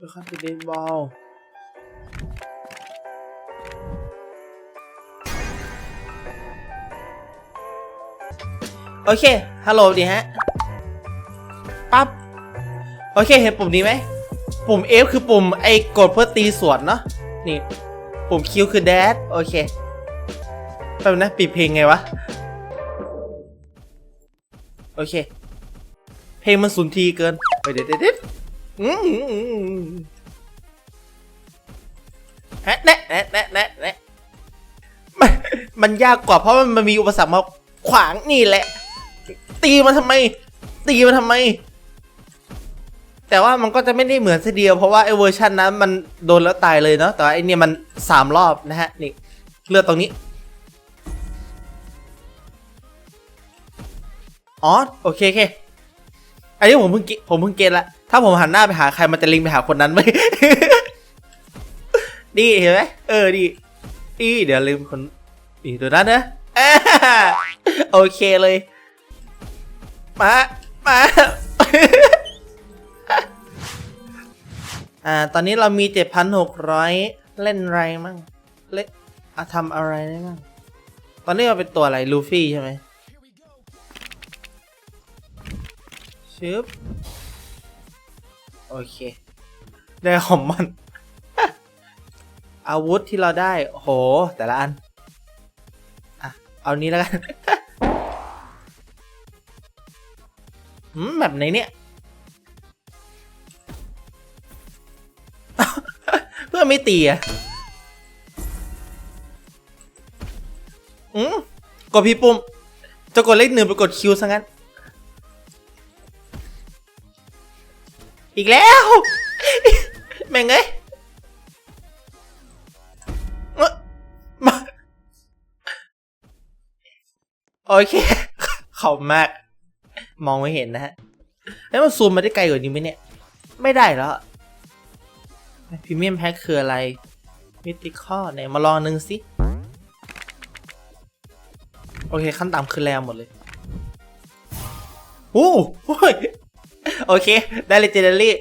เวลคัมทูเบสบอลโอเค ฮัลโหลดีฮะ ปั๊บ โอเค เห็นปุ่มนี้ไหม ปุ่ม F คือปุ่มไอ้กดเพื่อตีสวนเนาะ นี่ ปุ่ม Q คือ dash โอเคแป๊บนะปิดเพลงไงวะ โอเค เพลงมันสุนทีเกิน ไปเด็ดเด็ด แนะแนะแนะแนะแนะมันยากกว่าเพราะมันมันมีอุปสรรคมาขวางนี่แหละ ตีมันทำไม ตีมันทำไม แต่ว่ามันก็จะไม่ได้เหมือนเสียเดียวเพราะว่าไอเวอร์ชันนั้นมันโดนแล้วตายเลยเนาะแต่ว่าไอเนี่ยมันสามรอบนะฮะนี่เลือดตรงนี้อ๋อโอเคโอเค อันนี้ผมเพิ่งเกผมเพิ่งเกณฑ์ละถ้าผมหันหน้าไปหาใครมันจะลิงไปหาคนนั้นไหมดีเห็นไหมเออดีดีเดี๋ยวลืมคนดีตัวนั้นนะโอเคเลย มา มา อ่า ตอนนี้เรามี 7,600 เล่นอะไรมั่ง เล่นอะทำอะไรได้มั่ง ตอนนี้เราเป็นตัวอะไร ลูฟี่ใช่ไหม ชึบโอเค ได้ของมัน อาวุธที่เราได้โอ้โหแต่ละอัน อะ เอานี้แล้วกันหืมแบบไหนเนี่ย เพื่อนไม่ตีอะอืมกดพี่ปุ่ม จะกดเลขหนึ่งไปกดคิวซะงั้น อีกแล้ว แม่งเอ้ยโอเค ขอบมาก มองไม่เห็นนะฮะ แล้วมันซูมมาได้ไกลกว่านี้ไหมเนี่ย ไม่ได้แล้วพรีเมียมแพ็คคืออะไร มิติคอไหนมาลองหนึ่งสิ โอเค ขั้นต่ำคือแรงหมดเลย โอ้โห โอเค ได้เลเจนดารี่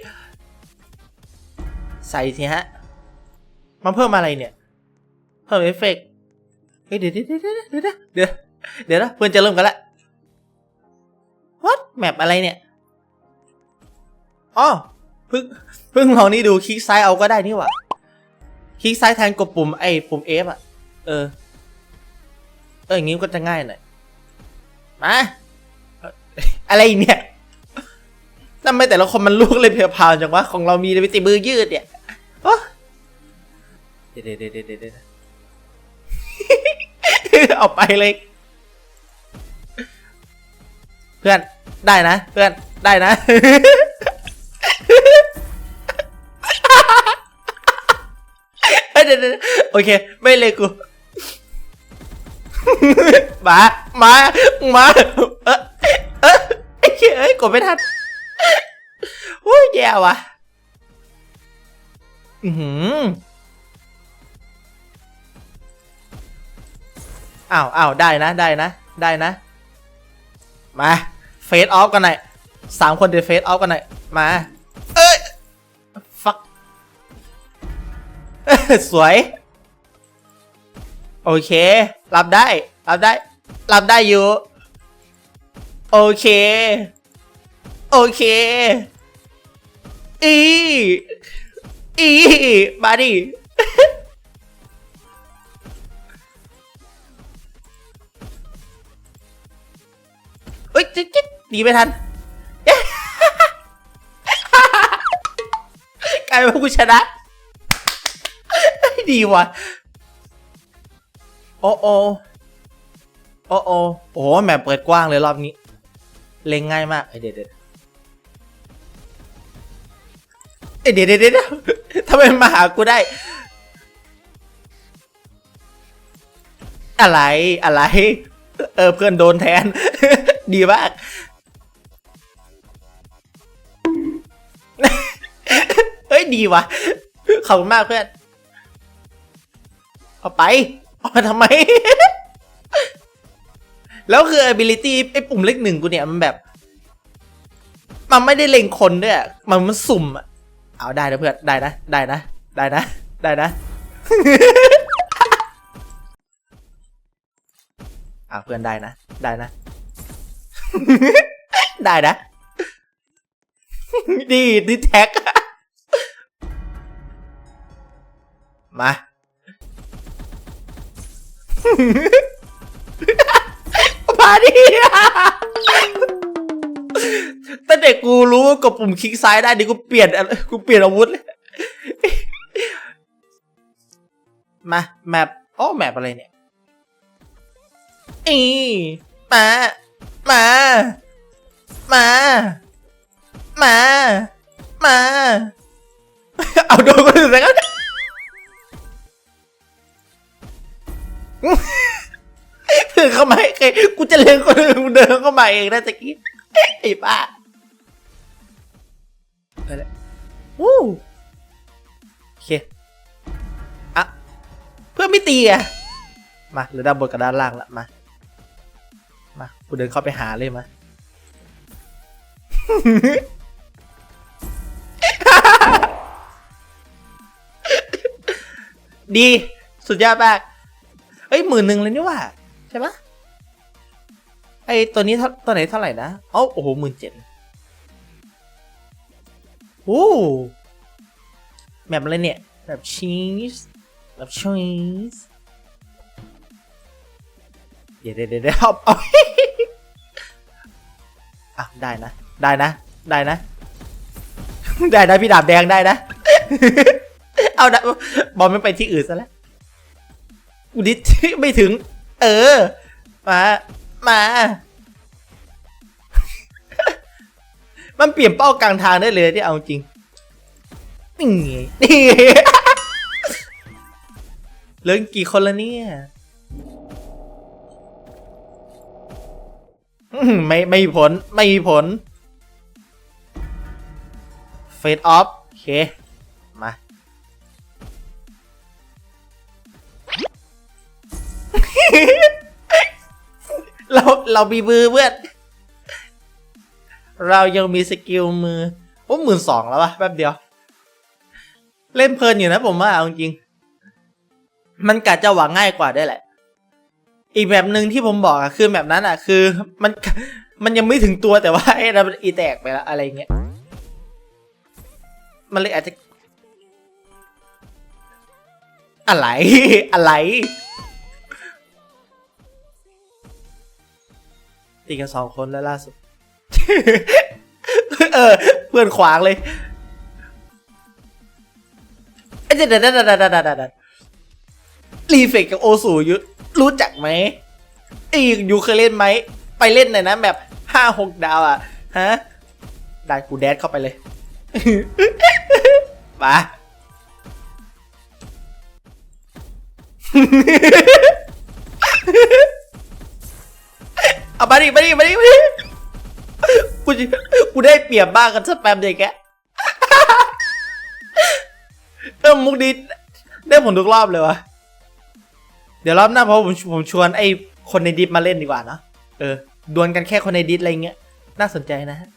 ใส่สิฮะ มันเพิ่มอะไรเนี่ย เพิ่มเอฟเฟกต์เฮ้ยเดี๋ยวเดี๋ยวเดี๋ยวเดี๋ยวเดี๋ยวเดี๋ยวนะเพื่อนจะเริ่มกันละ what แมปอะไรเนี่ยอ๋อเพิ่งเพิ่งลองนี่ดูคลิกซ้ายเอาก็ได้นี่หว่าคลิกซ้ายแทนกดปุ่มไอ้ปุ่ม F อะ เออ เอออย่างงี้ก็จะง่ายหน่อยมาอะไรเนี่ย ทำไมแต่ละคนมันลูกเลยเพลียวพราวจังวะของเรามีเลยไปติมือยืดเนี่ยโอ๊ะเดี๋ยวเดี๋ยวเดี๋ยวเดี๋ยวเดี๋ยวเอาไปเลย เพื่อนได้นะ เพื่อนได้นะเฮ้ยเดี๋ยวเดี๋ยวโอเค ไม่เลยกูมา มา มา เออเออไอ้เหี้ยเอ้ยกดไม่ทัน โอ้ยแย่ว่ะอือหืออ้าวอ้าวได้นะได้นะได้นะ มาเฟสออฟกันหน่อยสามคนเดี๋ยวเฟสออฟกันหน่อยมา เอ้ยฟักสวย โอเค รับได้ รับได้ รับได้อยู่ โอเค โอเค อีอีมาดิเอ้ยจิ๊ดจิ๊ดหนีไม่ทันกลายเป็นผู้ชนะดีว่ะโอ้โอโอ้โอโอ้แมปเปิดกว้างเลยรอบนี้ เล็งง่ายมากเอ้ยเดี๋ยวเดี๋ยว เดี๋ยวเดี๋ยวเดี๋ยวทำไมมาหากูได้ อะไรอะไร เออเพื่อนโดนแทน ดีมากเฮ้ยดีว่ะขอบคุณมากเพื่อน เอาไป เอามาทำไม แล้วคือ ability ไอ้ปุ่มเลขหนึ่งกูเนี่ย มันแบบ มันไม่ได้เล็งคนด้วย มันมันสุ่มอะ เอาได้นะเพื่อน ได้นะ ได้นะ ได้นะ ได้นะ เอาเพื่อนได้นะ ได้นะ ได้นะ ดีดิแท็ก มา มาดิ ตั้งแต่กูรู้ว่ากดปุ่มคลิกซ้ายได้ดิกูเปลี่ยนกูเปลี่ยนอาวุธเลยมาแมปโอ้แมปอะไรเนี่ยอีมามามามามาเอาโดนคนอื่นแล้วกันเพื่อเข้ามาให้ใครกูจะเลี้ยงคนอื่นเดินเข้ามาเองนะตะกี้ไอ้ป้า ไปแล้ววู้โอเคอะเพื่อนไม่ตีอะมาเหลือด้านบนกับด้านล่างละมา มากูเดินเข้าไปหาเลยมาดี สุดยอดมากเอ้ยหมื่นหนึ่งเลยนี่หว่า ใช่ปะไอตัวนี้เท่าตัวไหนเท่าไหร่นะอ๋อโอ้โหหมื่นเจ็ด โอ้แบบอะไรเนี่ย แบบชีสแบบชีสเดี๋ยวเดี๋ยวเดี๋ยวเดี๋ยวเอาเอาอะได้นะ ได้นะ ได้นะ ได้นะพี่ดาบแดงได้นะ เอาดาบอลไม่ไปที่อื่นซะแล้วกูดิไม่ถึง เออ มา มา มันเปลี่ยนเป้ากลางทางได้เลยที่เอาจริง นี่นี่เลือกี่คนละเนี่ยไม่ไม่มีผลไม่มีผลเฟดออฟโอเค มา เรา เรามีมือเพื่อน เรายังมีสกิลมือโอ้หมื่นสองแล้ววะแป๊บเดียว เล่นเพลินอยู่นะผมว่าเอาจริง มันกะจะหวังง่ายกว่าได้แหละ อีกแบบหนึ่งที่ผมบอกอะคือแบบนั้นอะคือมันมันยังไม่ถึงตัวแต่ว่าไอ้เราอีแตกไปแล้วอะไรเงี้ย มันเลยอาจจะ อะไร อะไรตีกันสองคนแล้วล่าสุด เออ เพื่อนขวางเลยเอ้ยเดี๋ยวเดี๋ยวเดี๋ยวเดี๋ยวเดี๋ยวเดี๋ยวเดี๋ยวรีเฟกกับโอสูยุรู้จักไหมอีกยูเคยเล่นไหม ไปเล่นหน่อยนะแบบห้าหกดาวอะ ฮะ ได้กูแดดเข้าไปเลยมา เปรียบบ้างกันสแปมเด็กแกเออมุกดีได้ผลทุกรอบเลยวะเดี๋ยวรอบหน้าเพราะผมผมชวนไอ้คนในดิสมาเล่นดีกว่าเนะเออดวลกันแค่คนในดิสอะไรเงี้ยน่าสนใจนะฮะ